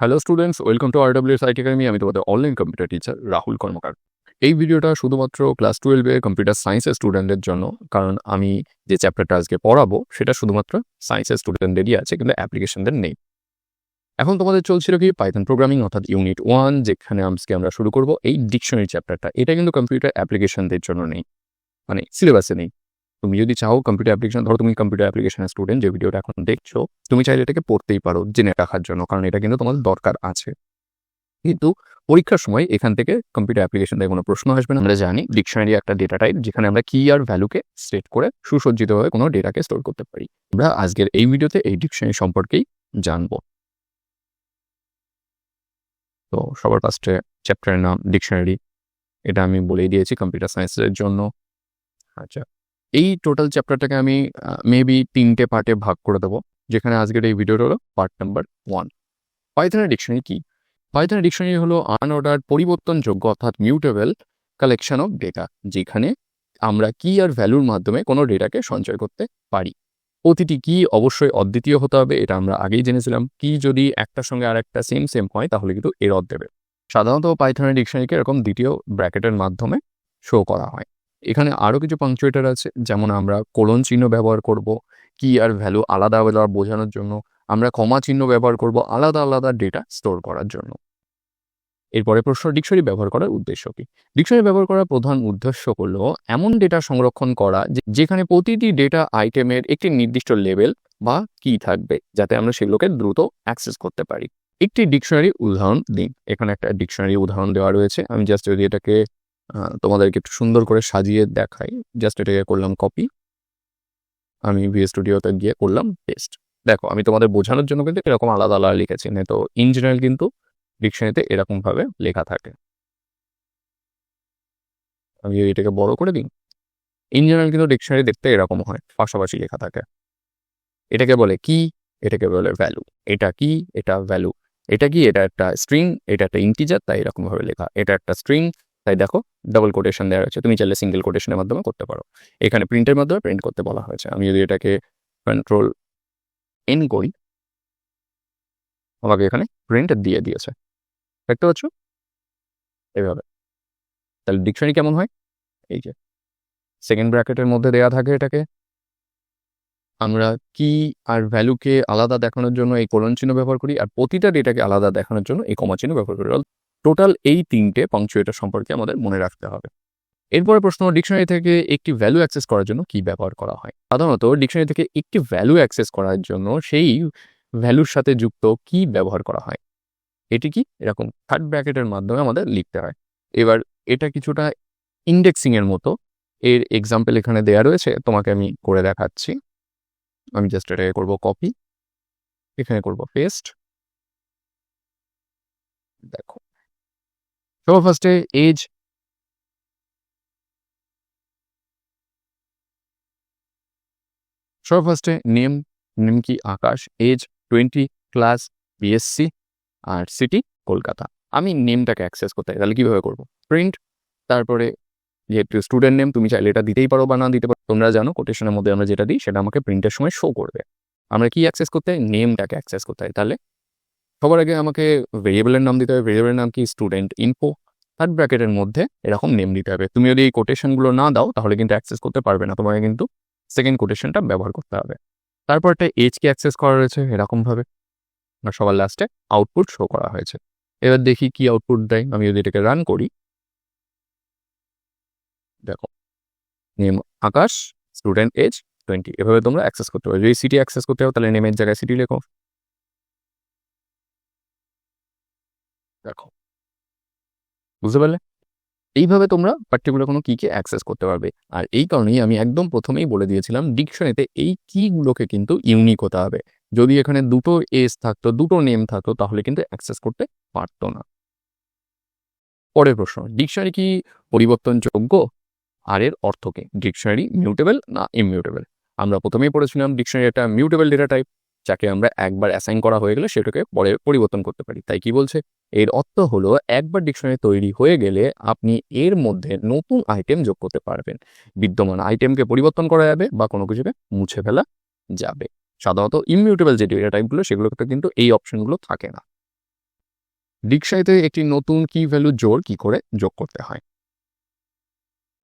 Hello students welcome to RWS IT academy আমি তোমাদের online computer teacher Rahul Karmakar. এই ভিডিওটা শুধুমাত্র ক্লাস টুয়েলভে কম্পিউটার সায়েন্সের স্টুডেন্টদের জন্য, কারণ আমি যে চ্যাপ্টারটা আজকে পড়াবো, সেটা শুধুমাত্র সায়েন্সের স্টুডেন্টদেরই আছে, কিন্তু অ্যাপ্লিকেশনদের নেই। এখন তোমাদের চলছিল কি? পাইথন প্রোগ্রামিং অর্থাৎ ইউনিট ওয়ান যেখানে আজকে আমরা শুরু করব, এই ডিকশনারি চ্যাপ্টারটা এটা কিন্তু কম্পিউটার অ্যাপ্লিকেশনদের জন্য নেই। মানে সিলেবাসে নেই। তুমি যদি চাও কম্পিউটার অ্যাপ্লিকেশন ধরো তুমি কম্পিউটার অ্যাপ্লিকেশনের স্টুডেন্ট যে ভিডিওটা এখন দেখছ, তুমি চাইলে এটাকে পড়তেই পারো, জেনে রাখার জন্য, কারণ এটা কিন্তু তোমাদের দরকার আছে। কিন্তু পরীক্ষার সময় এখান থেকে কম্পিউটার অ্যাপ্লিকেশন থেকে কোনো প্রশ্ন আসবে না। আমরা জানি ডিকশনারি একটা ডেটা টাইপ যেখানে আমরা কি আর ভ্যালুকে সেট করে সুসজ্জিতভাবে কোনো ডেটাকে স্টোর করতে পারি। আমরা আজকের এই ভিডিওতে এই ডিকশনারি সম্পর্কেই জানব। তো সবার ফার্স্টে চ্যাপ্টারের নাম ডিকশনারি এটা আমি বলেই দিয়েছি কম্পিউটার সায়েন্সের জন্য। আচ্ছা। এই টোটাল চ্যাপ্টারটাকে আমি মেবি তিনটে পার্টে ভাগ করে দেবো, যেখানে আজকের এই ভিডিওটা হলো পার্ট নাম্বার ওয়ান পাইথনের ডিকশনারি কি? পাইথনের ডিকশনারি হলো আনঅর্ডার পরিবর্তনযোগ্য অর্থাৎ মিউটেবল কালেকশন অফ ডেটা যেখানে আমরা কি আর ভ্যালুর মাধ্যমে কোনো ডেটাকে সঞ্চয় করতে পারি। প্রতিটি কি অবশ্যই অদ্বিতীয় হতে হবে, এটা আমরা আগেই জেনেছিলাম। কি যদি একটার সঙ্গে আর একটা সেম সেম হয়, তাহলে কিন্তু এরর দেবে। সাধারণত পাইথনের ডিকশনারিকে এরকম দ্বিতীয় ব্র্যাকেটের মাধ্যমে শো করা হয়। এখানে আরও কিছু পাংচুয়েটার আছে, যেমন আমরা কোলন চিহ্ন ব্যবহার করব কি আর ভ্যালু আলাদা আলাদা বোঝানোর জন্য, আমরা কমা চিহ্ন ব্যবহার করব আলাদা আলাদা ডেটা স্টোর করার জন্য। এরপরে প্রশ্ন ডিকশনারি ব্যবহার করার উদ্দেশ্য কি? ডিকশনারি ব্যবহার করার প্রধান উদ্দেশ্য হলো, এমন ডেটা সংরক্ষণ করা যেখানে প্রতিটি ডেটা আইটেমের একটি নির্দিষ্ট লেভেল বা কি থাকবে, যাতে আমরা সেগুলোকে দ্রুত অ্যাক্সেস করতে পারি। একটি ডিকশনারি উদাহরণ দিন এখানে একটা ডিকশনারি উদাহরণ দেওয়া রয়েছে। আমি জাস্ট যদি এটাকে তোমাদেরকে একটু সুন্দর করে সাজিয়ে দেখাই। জাস্ট এটাকে করলাম কপি আমি ভিএস স্টুডিওতে গিয়ে করলাম পেস্ট দেখো, আমি তোমাদের বোঝানোর জন্য কিন্তু এরকম আলাদা আলাদা লিখেছি না তো ইন জেনারেল কিন্তু ডিকশনারিতে এরকমভাবে লেখা থাকে। আমি এটাকে বড় করে দিই। ইন জেনারেল কিন্তু ডিকশনারি দেখতে এরকম হয়, পাশাপাশি লেখা থাকে। এটাকে বলে কি এটাকে বলে ভ্যালু এটা কি এটা ভ্যালু এটা কি? এটা একটা স্ট্রিং এটা একটা ইন্টিজার তাই এরকমভাবে লেখা। এটা একটা স্ট্রিং তাই দেখো ডাবল কোটেশন দেওয়া হয়েছে তুমি চাইলে সিঙ্গেল কোটেশনের মাধ্যমে করতে পারো। এখানে প্রিন্টের মাধ্যমে প্রিন্ট করতে বলা হয়েছে। আমি যদি এটাকে কন্ট্রোল এন করি, আমাকে এখানে প্রিন্ট দিয়ে দিয়েছে। দেখতে পাচ্ছ? এইভাবে তাহলে ডিকশনারি কেমন হয়? এই যে সেকেন্ড ব্র্যাকেটের মধ্যে দেয়া থাকে এটাকে। আমরা কি আর ভ্যালুকে আলাদা দেখানোর জন্য এই কোলন চিহ্ন ব্যবহার করি, আর প্রতিটা ডেটাকে আলাদা দেখানোর জন্য এই কমা চিহ্ন ব্যবহার করি। টোটাল এই তিনটে পাংচুয়েটার সম্পর্কে আমাদের মনে রাখতে হবে। এরপরে প্রশ্ন ডিকশনারি থেকে একটি ভ্যালু অ্যাক্সেস করার জন্য কি ব্যবহার করা হয়? সাধারণত ডিকশনারি থেকে একটি ভ্যালু অ্যাক্সেস করার জন্য সেই ভ্যালুর সাথে যুক্ত কি ব্যবহার করা হয়? এটি কি? এরকম থার্ড ব্র্যাকেটের মাধ্যমে আমাদের লিখতে হয়। এবার এটা কিছুটা ইন্ডেক্সিং এর মতো। এর এক্সাম্পল এখানে দেয়া রয়েছে, তোমাকে আমি করে দেখাচ্ছি। আমি জাস্ট এটাকে করব কপি এখানে করব পেস্ট দেখো। সবার ফার্স্টে এজ সবার ফার্স্টে নেম নেম কি Akash age twenty class BSc আর সিটি কলকাতা। আমি নেমটাকে অ্যাক্সেস করতে চাই, তাহলে কীভাবে করব? প্রিন্ট তারপরে যেহেতু স্টুডেন্ট নেম তুমি চাইলে এটা দিতেই পারো বা না দিতে পারো। তোমরা জানো কোটেশনের মধ্যে আমরা যেটা দিই, সেটা আমাকে প্রিন্টের সময় শো করবে। আমরা কি অ্যাক্সেস করতে নেমটাকে অ্যাক্সেস করতে হয় তাহলে সবার আগে আমাকে ভেরিয়েবলের নাম দিতে হবে। ভেরিয়েবলের নাম কি? স্টুডেন্ট ইনফো থার্ড ব্র্যাকেটের মধ্যে এরকম নেম দিতে হবে। তুমি যদি এই কোটেশনগুলো না দাও, তাহলে কিন্তু অ্যাক্সেস করতে পারবে না। তোমাকে কিন্তু সেকেন্ড কোটেশনটা ব্যবহার করতে হবে। তারপর একটা এজকে অ্যাক্সেস করা রয়েছে? এরকমভাবে আর সবার লাস্টে আউটপুট শো করা হয়েছে। এবার দেখি কি আউটপুট দেয়। আমি যদি এটাকে রান করি। দেখো name Akash student age twenty এভাবে তোমরা অ্যাক্সেস করতে পারো। যদি সিটি অ্যাক্সেস করতে হবে তাহলে নেমের জায়গায় সিটি লেখো। দেখো। বুঝতে পারলে? এইভাবে তোমরা পার্টিকুলার কোনো কিকে অ্যাক্সেস করতে পারবে। আর এই কারণেই আমি একদম প্রথমেই বলে দিয়েছিলাম ডিকশনারিতে এই কিগুলোকে কিন্তু ইউনিক হতে হবে। যদি এখানে দুটো এস থাকতো, দুটো নেম থাকতো, তাহলে কিন্তু অ্যাক্সেস করতে পারতো না। পরের প্রশ্ন ডিকশনারি কি পরিবর্তনযোগ্য? আর এর অর্থ কি? ডিকশনারি মিউটেবল না ইমিউটেবল আমরা প্রথমেই পড়েছিলাম ডিকশনারি একটা মিউটেবল ডেটা টাইপ যাকে আমরা একবার অ্যাসাইন করা হয়ে গেলে সেটাকে পরে পরিবর্তন করতে পারি। তাই কি বলছে? এর অর্থ হলো একবার ডিকশনারি তৈরি হয়ে গেলে আপনি এর মধ্যে নতুন আইটেম যোগ করতে পারবেন। বিদ্যমান আইটেমকে পরিবর্তন করা যাবে বা কোনো কিছুকে মুছে ফেলা যাবে। সাধারণত ইমিউটেবল যে ডেটা টাইপগুলো সেগুলোতে কিন্তু এই অপশনগুলো থাকে না। ডিকশনারিতে একটি নতুন কি ভ্যালু জোর কি করে যোগ করতে হয়?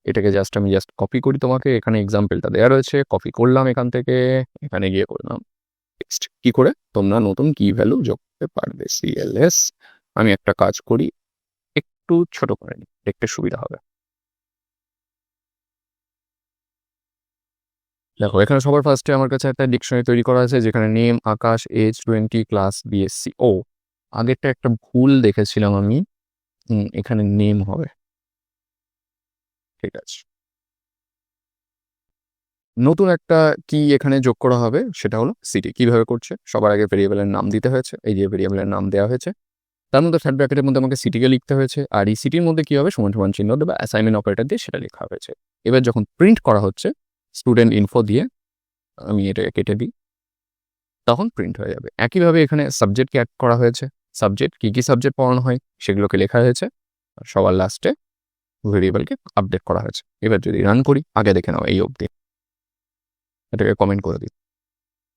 এটাকে জাস্ট আমি জাস্ট কপি করি তোমাকে। এখানে এক্সাম্পলটা দেওয়া রয়েছে। কপি করলাম এখান থেকে। এখানে গিয়ে করলাম। টেক্সট কি করে? তোমরা নতুন কি ভ্যালু যোগ করতে পারবে সিএলএস আমি একটা কাজ করি, একটু ছোট করে নিই, দেখতে সুবিধা হবে। দেখো, এখানে সবার ফার্স্টে আমার কাছে একটা ডিকশনারি তৈরি করা আছে, যেখানে name Akash age twenty class BSc ও আগেরটা একটা ভুল দেখেছিলাম আমি। এখানে নেম হবে। ঠিক আছে। নতুন একটা কি এখানে যোগ করা হবে সেটা হলো সিটি কীভাবে করছে? সবার আগে ভেরিয়েবলের নাম দিতে হয়েছে, এই যে ভেরিয়েবলের নাম দেওয়া হয়েছে। তার মধ্যে থার্ড ব্র্যাকেটের মধ্যে আমাকে সিটিকে লিখতে হয়েছে, আর এই সিটির মধ্যে কী হবে? সমান সমান চিহ্ন দেবে অ্যাসাইনমেন্ট অপারেটর দিয়ে সেটা লেখা হয়েছে। এবার যখন প্রিন্ট করা হচ্ছে স্টুডেন্ট ইনফো দিয়ে আমি এটাকে কেটে দিই, তখন প্রিন্ট হয়ে যাবে। একইভাবে এখানে সাবজেক্টকে অ্যাড করা হয়েছে। সাবজেক্ট কী কী সাবজেক্ট পড়ানো হয় সেগুলোকে লেখা হয়েছে সবার লাস্টে ভেরিয়েবলকে আপডেট করা হয়েছে। এবার যদি রান করি, আগে দেখে নাও এই অবধি। এটাকে কমেন্ট করে দিই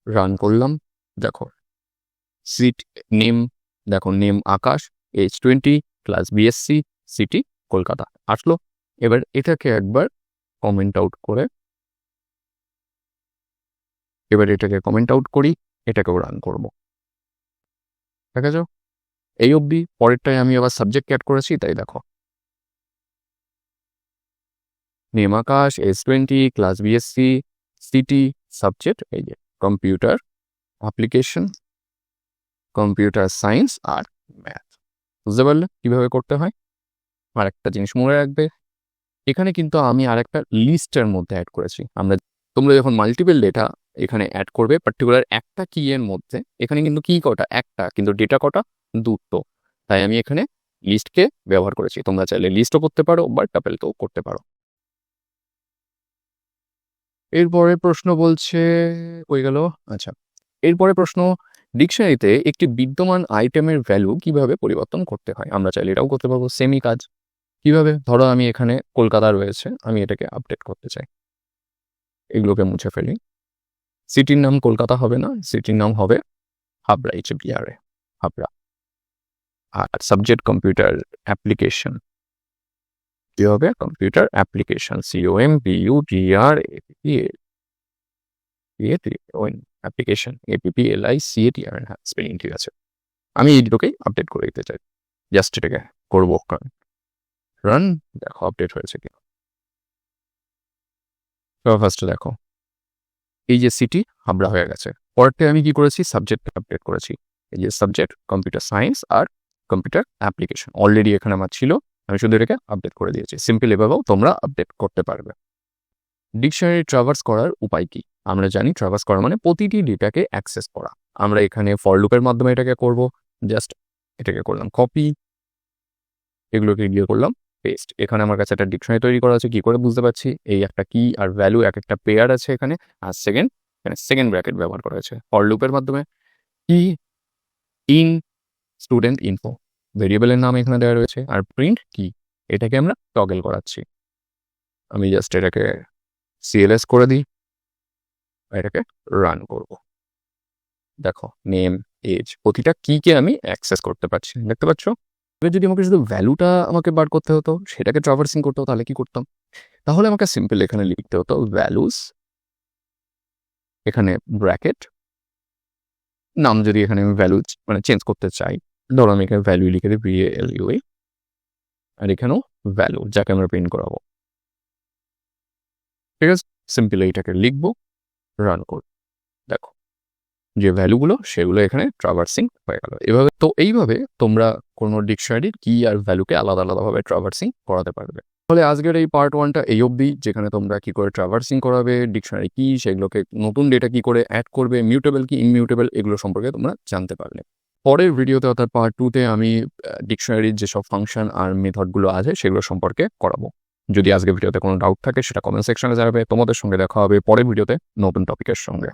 রান করলাম, দেখো সিট নেম দেখো name Akash age twenty class BSc city Kolkata, আসলো। এবার এটাকে একবার কমেন্ট আউট করে, এবার এটাকে কমেন্ট আউট করি, এটাকেও রান করব। ঠিক আছে এই অবধি, পরেরটায় আমি আবার সাবজেক্ট অ্যাড করেছি, তাই দেখো। Name Akash age twenty class BSc city subject এই যে কম্পিউটার অ্যাপ্লিকেশন কম্পিউটার সায়েন্স আর ম্যাথ বুঝতে পারলে কীভাবে করতে হয়? আর একটা জিনিস মনে রাখবে, এখানে কিন্তু আমি আর একটা লিস্টের মধ্যে অ্যাড করেছি। আমরা তোমরা যখন মাল্টিপল ডেটা এখানে অ্যাড করবে পার্টিকুলার একটা কি এর মধ্যে, এখানে কিন্তু কি কটা? একটা, কিন্তু ডেটা কটা? দুটো। তাই আমি এখানে লিস্টকে ব্যবহার করেছি। তোমরা চাইলে লিস্টও করতে পারো বা টাপেলকেও করতে পারো। এরপরে প্রশ্ন বলছে হয়ে গেল? আচ্ছা। এরপরে প্রশ্ন ডিকশনারিতে একটি বিদ্যমান আইটেমের ভ্যালু কীভাবে পরিবর্তন করতে হয়? আমরা চাইলে এটাও করতে পারব সেমই কাজ। কীভাবে? ধরো আমি এখানে কলকাতা রয়েছে আমি এটাকে আপডেট করতে চাই। এগুলোকে মুছে ফেলি। সিটির নাম কলকাতা হবে না সিটির নাম হবে হাবড়া এইচ বিআরএ হাবড়া। আর সাবজেক্ট কম্পিউটার অ্যাপ্লিকেশন। কি হবে computer application CO M BU DR application APP L I C T R হ্যাঁ স্পেলিং ঠিক আছে। আমি এই দুটোকেই আপডেট করে দিতে চাই। জাস্ট এটাকে করব রান দেখো আপডেট হয়েছে কি ফার্স্টে দেখো। এই যে সিটি হাবড়া হয়ে গেছে। পরেরটা আমি কি করেছি? সাবজেক্ট আপডেট করেছি। এই যে সাবজেক্ট কম্পিউটার সায়েন্স আর কম্পিউটার অ্যাপ্লিকেশন অলরেডি এখানে আমার ছিল। আমি শুধু এটাকে আপডেট করে দিয়েছি। সিম্পল এভাবেও তোমরা আপডেট করতে পারবে। ডিকশনারি ট্রাভার্স করার উপায় কি? আমরা জানি ট্রাভার্স করা মানে প্রতিটি ডেটাকে অ্যাক্সেস করা। আমরা এখানে ফর লুপের মাধ্যমে এটাকে করব। জাস্ট এটাকে করলাম কপি এগুলোকে গিয়ে করলাম পেস্ট এখানে আমার কাছে একটা ডিকশনারি তৈরি করা আছে, কি করে বুঝতে পারছি? এই একটা কি আর ভ্যালু এক একটা পেয়ার আছে এখানে। আর সেকেন্ড এখানে সেকেন্ড ব্র্যাকেট ব্যবহার করা হয়েছে। ফর লুপের মাধ্যমে কি ইন স্টুডেন্ট ইনফো ভেরিয়েবলের নাম এখানে দেওয়া রয়েছে আর প্রিন্ট কি? এটাকে আমরা টগল করাচ্ছি। আমি জাস্ট এটাকে সিএলএস করে দিই। এটাকে রান করব। দেখো নেম এজ প্রতিটা কিকে আমি অ্যাক্সেস করতে পারছি। দেখতে পাচ্ছ? এবার যদি আমাকে শুধু ভ্যালুটা আমাকে বার করতে হতো, সেটাকে ট্রাভার্সিং করতে হতো, তাহলে কি করতাম? তাহলে আমাকে সিম্পল এখানে লিখতে হতো ভ্যালুস এখানে ব্র্যাকেট নাম যদি এখানে আমি ভ্যালু মানে চেঞ্জ করতে চাই ধরো আমি এখানে ভ্যালু লিখে দিই ভি এল ইউ আর এখানেও ভ্যালু যাকে আমরা প্রিন্ট করাবো। ঠিক আছে? সিম্পল এইটাকে লিখব রান করব। দেখো, যে ভ্যালুগুলো সেগুলো এখানে ট্রাভার্সিং হয়ে গেল। এভাবে, তো এইভাবে তোমরা কোনো ডিকশনারির কি আর ভ্যালুকে আলাদা আলাদাভাবে ট্রাভার্সিং করাতে পারবে। তাহলে আজকের এই পার্ট ওয়ানটা এই অবধি, যেখানে তোমরা কি করে ট্রাভার্সিং করাবে ডিকশনারি কি সেগুলোকে নতুন ডেটা কি করে অ্যাড করবে মিউটেবল কি ইনমিউটেবল এগুলো সম্পর্কে তোমরা জানতে পারলে। পরের ভিডিওতে অর্থাৎ পার্ট টুতে আমি ডিকশনারির যেসব ফাংশন আর মেথডগুলো আছে, সেগুলো সম্পর্কে করাবো। যদি আজকে ভিডিওতে কোনো ডাউট থাকে, সেটা কমেন্ট সেকশনে যাবে তোমাদের সঙ্গে দেখা হবে পরের ভিডিওতে নতুন টপিকের সঙ্গে।